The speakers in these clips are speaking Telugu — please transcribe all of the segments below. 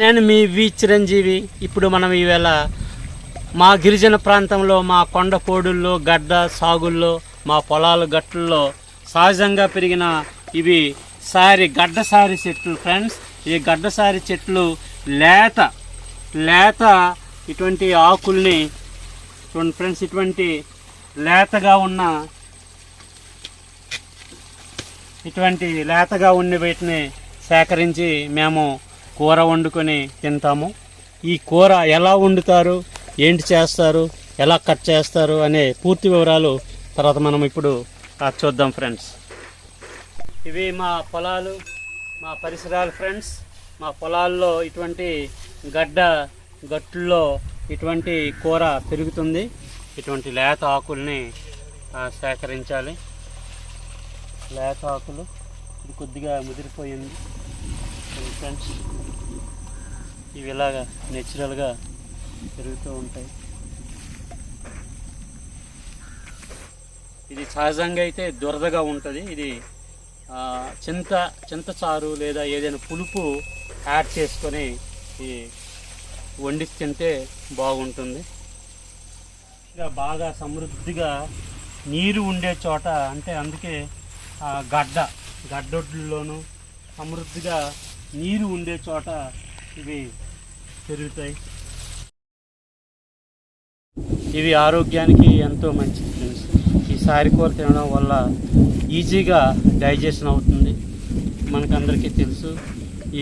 నేను మీ వి చిరంజీవి. ఇప్పుడు మనం ఈవేళ మా గిరిజన ప్రాంతంలో మా కొండ కోడుల్లో గడ్డ సాగుల్లో మా పొలాల గట్టుల్లో సహజంగా పెరిగిన ఇవి సారి గడ్డసారి చెట్లు ఫ్రెండ్స్. ఈ గడ్డసారి చెట్లు లేత లేత ఇటువంటి ఆకుల్ని చూడండి ఫ్రెండ్స్ ఇటువంటి లేతగా ఉన్న ఇటువంటి లేతగా ఉన్న వీటిని సేకరించి మేము కూర వండుకొని తింటాము. ఈ కూర ఎలా వండుతారు? ఏంటి చేస్తారు? ఎలా కట్ చేస్తారు? అనే పూర్తి వివరాలు తర్వాత మనం ఇప్పుడు చూద్దాం ఫ్రెండ్స్. ఇవి మా పొలాలు మా పరిసరాలు ఫ్రెండ్స్. మా పొలాల్లో ఇటువంటి గడ్డ గట్టుల్లో ఇటువంటి కూర పెరుగుతుంది. ఇటువంటి లేత ఆకుల్ని సేకరించాలి. లేత ఆకులు ఇది కొద్దిగా ముదిరిపోయింది. ఫ్రెండ్స్ ఇవి ఇలాగా నేచురల్గా పెరుగుతూ ఉంటాయి. ఇది సహజంగా అయితే దురదగా ఉంటుంది. ఇది చింత చింతచారు లేదా ఏదైనా పులుపు యాడ్ చేసుకొని ఈ వండి తింటే బాగుంటుంది. ఇంకా బాగా సమృద్ధిగా నీరు ఉండే చోట అంటే అందుకే గడ్డ గడ్డొడ్లలోనూ సమృద్ధిగా నీరు ఉండే చోట ఇవి పెరుగుతాయి. ఇవి ఆరోగ్యానికి ఎంతో మంచిది ఫ్రెండ్స్. ఈ సారికూర తినడం వల్ల ఈజీగా డైజెషన్ అవుతుంది. మనకందరికీ తెలుసు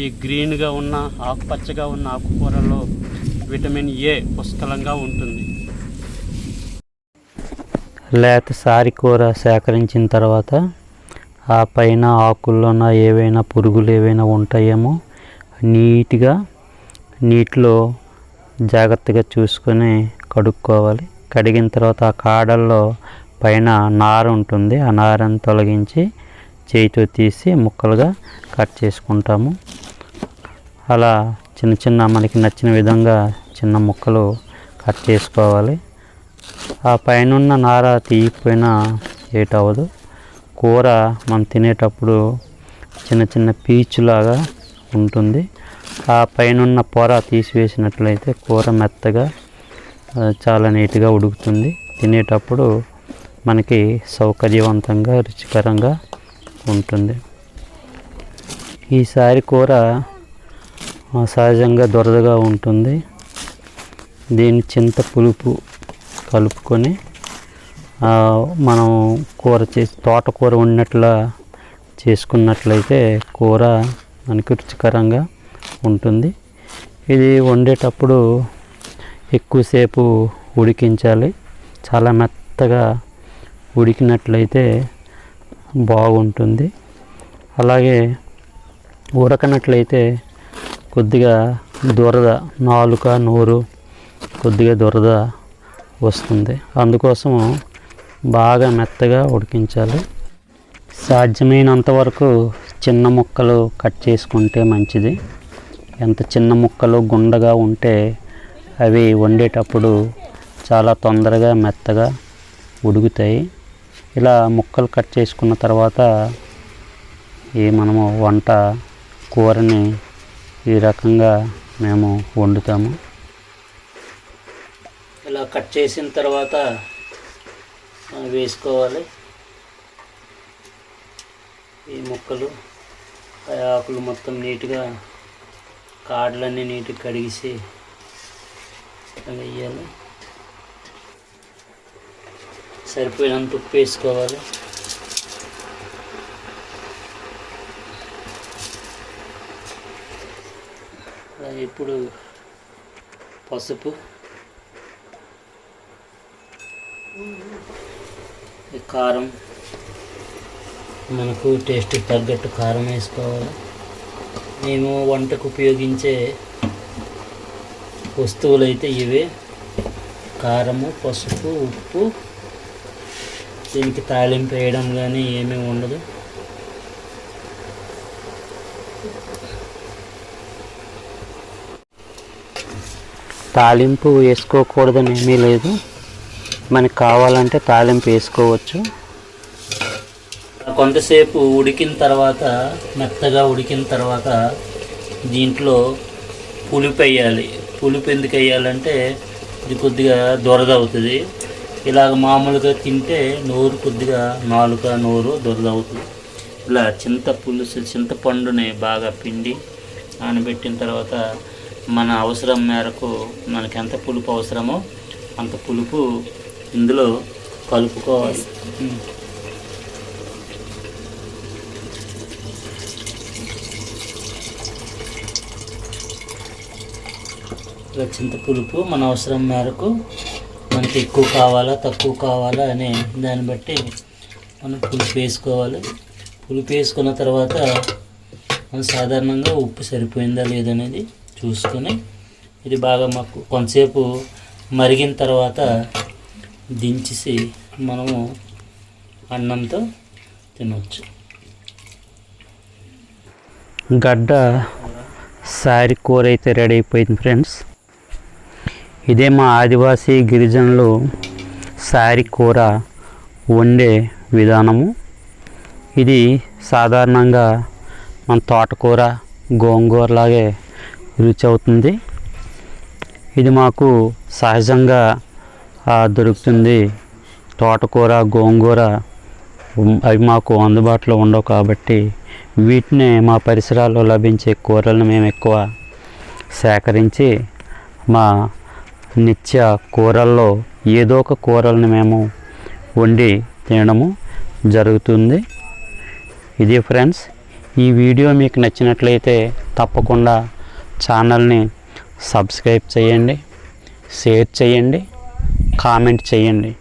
ఈ గ్రీన్గా ఉన్న ఆకుపచ్చగా ఉన్న ఆకుకూరలో విటమిన్ ఏ పుష్కలంగా ఉంటుంది. లేత సారికూర సేకరించిన తర్వాత ఆ పైన ఆకుల్లోన ఏవైనా పురుగులు ఏవైనా ఉంటాయేమో నీట్గా నీటిలో జాగ్రత్తగా చూసుకొని కడుక్కోవాలి. కడిగిన తర్వాత ఆ కాడల్లో పైన నార ఉంటుంది. ఆ నారను తొలగించి చేతితో తీసి ముక్కలుగా కట్ చేసుకుంటాము. అలా చిన్న చిన్న మనకి నచ్చిన విధంగా చిన్న ముక్కలు కట్ చేసుకోవాలి. ఆ పైన నార తీయకపోయినా ఏటవ్వదు. కూర మనం తినేటప్పుడు చిన్న చిన్న పీచులాగా ఉంటుంది. ఆ పైన పొర తీసివేసినట్లయితే కూర మెత్తగా చాలా నీట్గా ఉడుకుతుంది. తినేటప్పుడు మనకి సౌకర్యవంతంగా రుచికరంగా ఉంటుంది. ఈసారి కూర సహజంగా దొరదగా ఉంటుంది. దీని చింత పులుపు కలుపుకొని మనం కూర చేసి తోటకూర ఉన్నట్లా చేసుకున్నట్లయితే కూర మనకి రుచికరంగా ఉంటుంది. ఇది వండేటప్పుడు ఎక్కువసేపు ఉడికించాలి. చాలా మెత్తగా ఉడికినట్లయితే బాగుంటుంది. అలాగే ఉడకనట్లయితే కొద్దిగా దురద నాలుక నోరు కొద్దిగా దురద వస్తుంది. అందుకోసం బాగా మెత్తగా ఉడికించాలి. సాధ్యమైనంత వరకు చిన్న ముక్కలు కట్ చేసుకుంటే మంచిది. ఎంత చిన్న ముక్కలు గుండగా ఉంటే అవి వండేటప్పుడు చాలా తొందరగా మెత్తగా ఉడుకుతాయి. ఇలా ముక్కలు కట్ చేసుకున్న తర్వాత ఈ మనము వంట కూరని ఈ రకంగా మేము వండుతాము. ఇలా కట్ చేసిన తర్వాత వేసుకోవాలి. ఈ ముక్కలు ఆకులు మొత్తం నీట్గా కాడలన్నీ నీట్గా కడిగేసి వేయాలి. సరిపోయినంత ఉప్పు వేసుకోవాలి. ఇప్పుడు పసుపు. కారం మనకు టేస్ట్ తగ్గట్టు కారం వేసుకోవాలి. మేము వంటకు ఉపయోగించే వస్తువులు అయితే ఇవే. కారము పసుపు ఉప్పు. దీనికి తాళింపు వేయడం కానీ ఏమీ ఉండదు. తాలింపు వేసుకోకూడదని ఏమీ లేదు. మనకు కావాలంటే తాలింపు వేసుకోవచ్చు. కొంతసేపు ఉడికిన తర్వాత మెత్తగా ఉడికిన తర్వాత దీంట్లో పులుపు వేయాలి. పులుపు ఎందుకు వేయాలంటే ఇది కొద్దిగా దొరద అవుతుంది. ఇలాగ మామూలుగా తింటే నోరు కొద్దిగా నాలుక నోరు దొరద అవుతుంది. ఇలా చింత పులుసు చింతపండుని బాగా పిండి నానబెట్టిన తర్వాత మన అవసరం మేరకు మనకి ఎంత పులుపు అవసరమో అంత పులుపు ఇందులో కలుపుకోవాలి. ఇలా చింత పులుపు మన అవసరం మేరకు మనకి ఎక్కువ కావాలా తక్కువ కావాలా అనే దాన్ని బట్టి మనం పులుపు వేసుకోవాలి. పులుపు వేసుకున్న తర్వాత మనం సాధారణంగా ఉప్పు సరిపోయిందా లేదనేది చూసుకొని ఇది బాగా మాకు కొంతసేపు మరిగిన తర్వాత దించేసి మనము అన్నంతో తినవచ్చు గడ్డ సారీ కూర అయితే రెడీ అయిపోయింది ఫ్రెండ్స్. ఇదే మా ఆదివాసీ గిరిజనులు సారి కూర వండే విధానము. ఇది సాధారణంగా మన తోటకూర గోంగూర లాగే రుచి అవుతుంది. ఇది మాకు సహజంగా దొరుకుతుంది. తోటకూర గోంగూర అవి మాకు అందుబాటులో ఉండవు కాబట్టి వీటిని మా పరిసరాల్లో లభించే కూరలను మేము ఎక్కువ సేకరించి మా నిత్య కూరల్లో ఏదో ఒక కూరలను మేము వండి తినడము జరుగుతుంది. ఇది ఫ్రెండ్స్ ఈ వీడియో మీకు నచ్చినట్లయితే తప్పకుండా ఛానల్ని సబ్స్క్రైబ్ చేయండి షేర్ చేయండి కామెంట్ చేయండి.